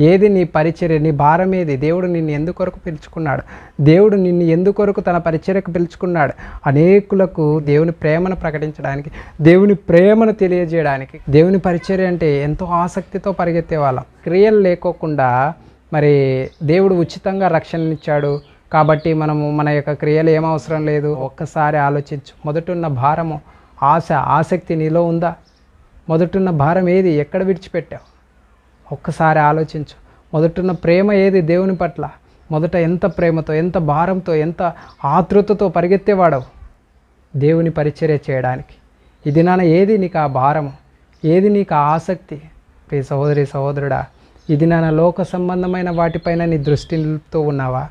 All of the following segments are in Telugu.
ఏది నీ పరిచర్య? నీ భారం ఏది? దేవుడు నిన్ను ఎందుకొరకు పిలుచుకున్నాడు? దేవుడు నిన్ను ఎందుకొరకు తన పరిచర్యకు పిలుచుకున్నాడు? అనేకులకు దేవుని ప్రేమను ప్రకటించడానికి దేవుని ప్రేమను తెలియజేయడానికి దేవుని పరిచర్య అంటే ఎంతో ఆసక్తితో పరిగెత్తే వాళ్ళం క్రియలు లేకోకుండా మరి దేవుడు ఉచితంగా రక్షణనిచ్చాడు. కాబట్టి మనము మన యొక్క క్రియలు ఏం అవసరం లేదు. ఒక్కసారి ఆలోచించు. మొదటున్న భారము ఆశ ఆసక్తి నీలో ఉందా? మొదటున్న భారం ఏది? ఎక్కడ విడిచిపెట్టావు? ఒక్కసారి ఆలోచించు. మొదటున్న ప్రేమ ఏది దేవుని పట్ల? మొదట ఎంత ప్రేమతో ఎంత భారంతో ఎంత ఆతృతతో పరిగెత్తేవాడవు? దేవుని పరిచర్య చేయడానికి. ఇది నాన్న ఏది నీకు ఆ భారము? ఏది నీకు ఆ ఆసక్తి? ప్రియ సహోదరి సహోదరుడా ఇది నాన్న లోక సంబంధమైన వాటిపైన నీ దృష్టి నిలుపుతూ ఉన్నావా?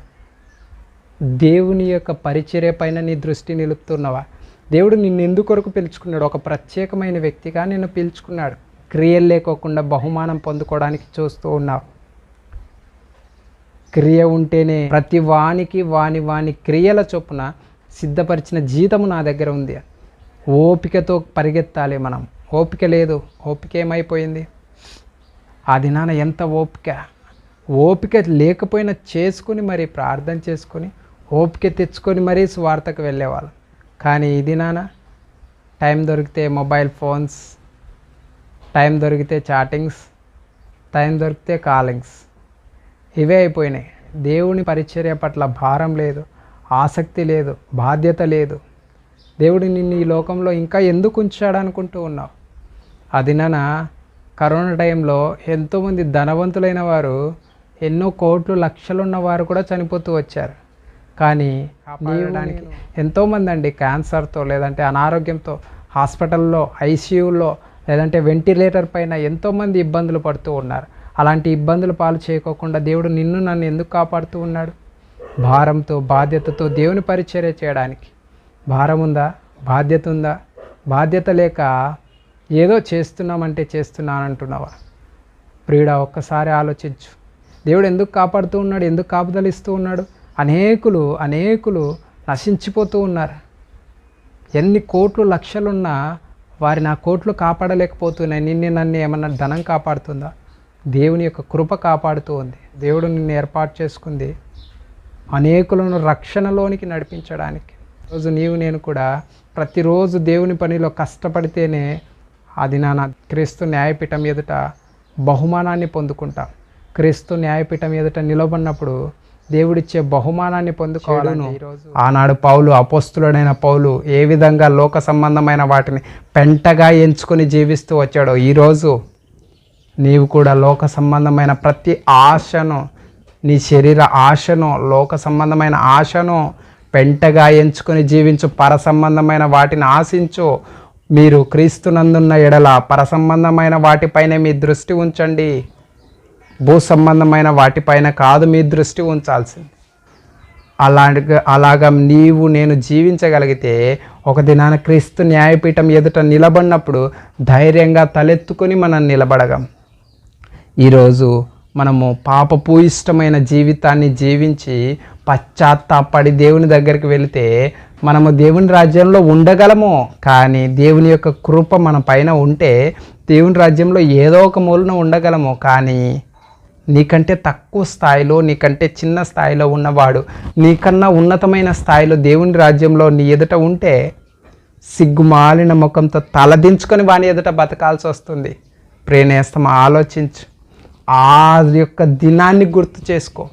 దేవుని యొక్క పరిచర్య పైన నీ దృష్టి నిలుపుతున్నావా దేవుడు నిన్ను ఎందుకొరకు పిలుచుకున్నాడు? ఒక ప్రత్యేకమైన వ్యక్తిగా నిన్ను పిలుచుకున్నాడు. క్రియలు లేకోకుండా బహుమానం పొందుకోవడానికి చూస్తూ ఉన్నావు. క్రియ ఉంటేనే ప్రతి వానికి వాని వాని క్రియల చొప్పున సిద్ధపరిచిన జీతము నా దగ్గర ఉంది. ఓపికతో పరిగెత్తాలి మనం. ఓపిక లేదు. ఓపిక ఏమైపోయింది? ఆ దినాన ఎంత ఓపిక? ఓపిక లేకపోయినా చేసుకుని మరి ప్రార్థన చేసుకొని ఓపిక తెచ్చుకొని మరీ స్వార్థకు వెళ్ళేవాళ్ళం. కానీ ఈ దినాన టైం దొరికితే మొబైల్ ఫోన్స్ టైం దొరికితే చాటింగ్స్ టైం దొరికితే కాలింగ్స్. ఇవే అయిపోయినాయి. దేవుని పరిచర్య పట్ల భారం లేదు ఆసక్తి లేదు బాధ్యత లేదు. దేవుడు నిన్ను ఈ లోకంలో ఇంకా ఎందుకు ఉంచాడు అనుకుంటూ ఉన్నావు? అదినన కరోనా టైంలో ఎంతోమంది ధనవంతులైన వారు ఎన్నో కోట్లు లక్షలు ఉన్న వారు కూడా చనిపోతూ వచ్చారు. కానీ కాపాడడానికి ఎంతోమంది అండి క్యాన్సర్తో లేదంటే అనారోగ్యంతో హాస్పిటల్లో ఐసీయూలో లేదంటే వెంటిలేటర్ పైన ఎంతోమంది ఇబ్బందులు పడుతూ ఉన్నారు. అలాంటి ఇబ్బందులు పాలు చేయకోకుండా దేవుడు నిన్ను నన్ను ఎందుకు కాపాడుతూ ఉన్నాడు? భారంతో బాధ్యతతో దేవుని పరిచర్య చేయడానికి. భారం ఉందా? బాధ్యత ఉందా? బాధ్యత లేక ఏదో చేస్తున్నామంటే చేస్తున్నాను అంటున్నావా ప్రియుడా ఒక్కసారి ఆలోచించు. దేవుడు ఎందుకు కాపాడుతూ ఉన్నాడు? ఎందుకు కాపుదలిస్తూ ఉన్నాడు? అనేకులు అనేకులు నశించిపోతూ ఉన్నారు. ఎన్ని కోట్లు లక్షలున్నా వారి నా కోట్లు కాపాడలేకపోతున్నాయి. నిన్ను నన్ను ఏమన్నా ధనం కాపాడుతుందా? దేవుని యొక్క కృప కాపాడుతూ ఉంది. దేవుడు నిన్ను ఏర్పాటు చేసుకుంది. అనేకులను రక్షణలోనికి నడిపించడానికి. రోజు నీవు నేను కూడా ప్రతిరోజు దేవుని పనిలో కష్టపడితేనే అది నా క్రీస్తు న్యాయపీఠం ఎదుట బహుమానాన్ని పొందుకుంటాం. క్రీస్తు న్యాయపీఠం ఎదుట నిలబడినప్పుడు దేవుడిచ్చే బహుమానాన్ని పొందుకోవాలను ఆనాడు పౌలు అపోస్తులుడైన పౌలు ఏ విధంగా లోక సంబంధమైన వాటిని పెంటగా ఎంచుకొని జీవిస్తూ వచ్చాడో ఈరోజు నీవు కూడా లోక సంబంధమైన ప్రతి ఆశను నీ శరీర ఆశను లోక సంబంధమైన ఆశను పెంటగా ఎంచుకొని జీవించు పర సంబంధమైన వాటిని ఆశించు. మీరు క్రీస్తునందున్న ఎడల పర సంబంధమైన వాటిపైన మీ దృష్టి ఉంచండి. భూ సంబంధమైన వాటిపైన కాదు మీ దృష్టి ఉంచాల్సింది. అలాంటి అలాగా నీవు నేను జీవించగలిగితే ఒక దినాన క్రీస్తు న్యాయపీఠం ఎదుట నిలబడినప్పుడు ధైర్యంగా తలెత్తుకొని మనం నిలబడగం. ఈరోజు మనము పాపపు ఇష్టమైన జీవితాన్ని జీవించి పశ్చాత్తాపడి దేవుని దగ్గరికి వెళితే మనము దేవుని రాజ్యంలో ఉండగలము. కానీ దేవుని యొక్క కృప మన పైన ఉంటే దేవుని రాజ్యంలో ఏదో ఒక మూలన ఉండగలము. కానీ నీకంటే తక్కువ స్థాయిలో నీకంటే చిన్న స్థాయిలో ఉన్నవాడు నీకన్నా ఉన్నతమైన స్థాయిలో దేవుని రాజ్యంలో నీ ఎదుట ఉంటే సిగ్గుమాలిన ముఖంతో తలదించుకొని వాని ఎదుట బతకాల్సి వస్తుంది. ప్రేనేస్తం ఆలోచించు. ఆ యొక్క దినాన్ని గుర్తు చేసుకో.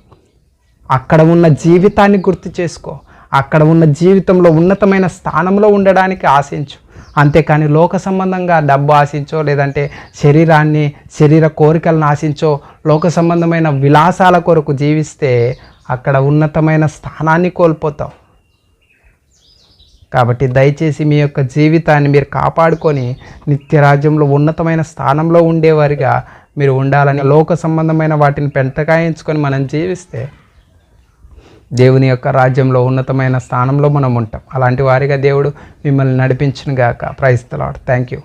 అక్కడ ఉన్న జీవితాన్ని గుర్తు చేసుకో. అక్కడ ఉన్న జీవితంలో ఉన్నతమైన స్థానంలో ఉండడానికి ఆశించు. అంతేకాని లోక సంబంధంగా డబ్బు ఆశించో లేదంటే శరీరాన్ని శరీర కోరికలను ఆశించో లోక సంబంధమైన విలాసాల కొరకు జీవిస్తే అక్కడ ఉన్నతమైన స్థానాన్ని కోల్పోతాం. కాబట్టి దయచేసి మీ యొక్క జీవితాన్ని మీరు కాపాడుకొని నిత్యరాజ్యంలో ఉన్నతమైన స్థానంలో ఉండేవారిగా మీరు ఉండాలని లోక సంబంధమైన వాటిని పెంటకాయించుకొని మనం జీవిస్తే దేవుని యొక్క రాజ్యంలో ఉన్నతమైన స్థానంలో మనం ఉంటాం. అలాంటి వారిగా దేవుడు మిమ్మల్ని నడిపించిన గాక. ప్రైస్తలాడు థ్యాంక్ యూ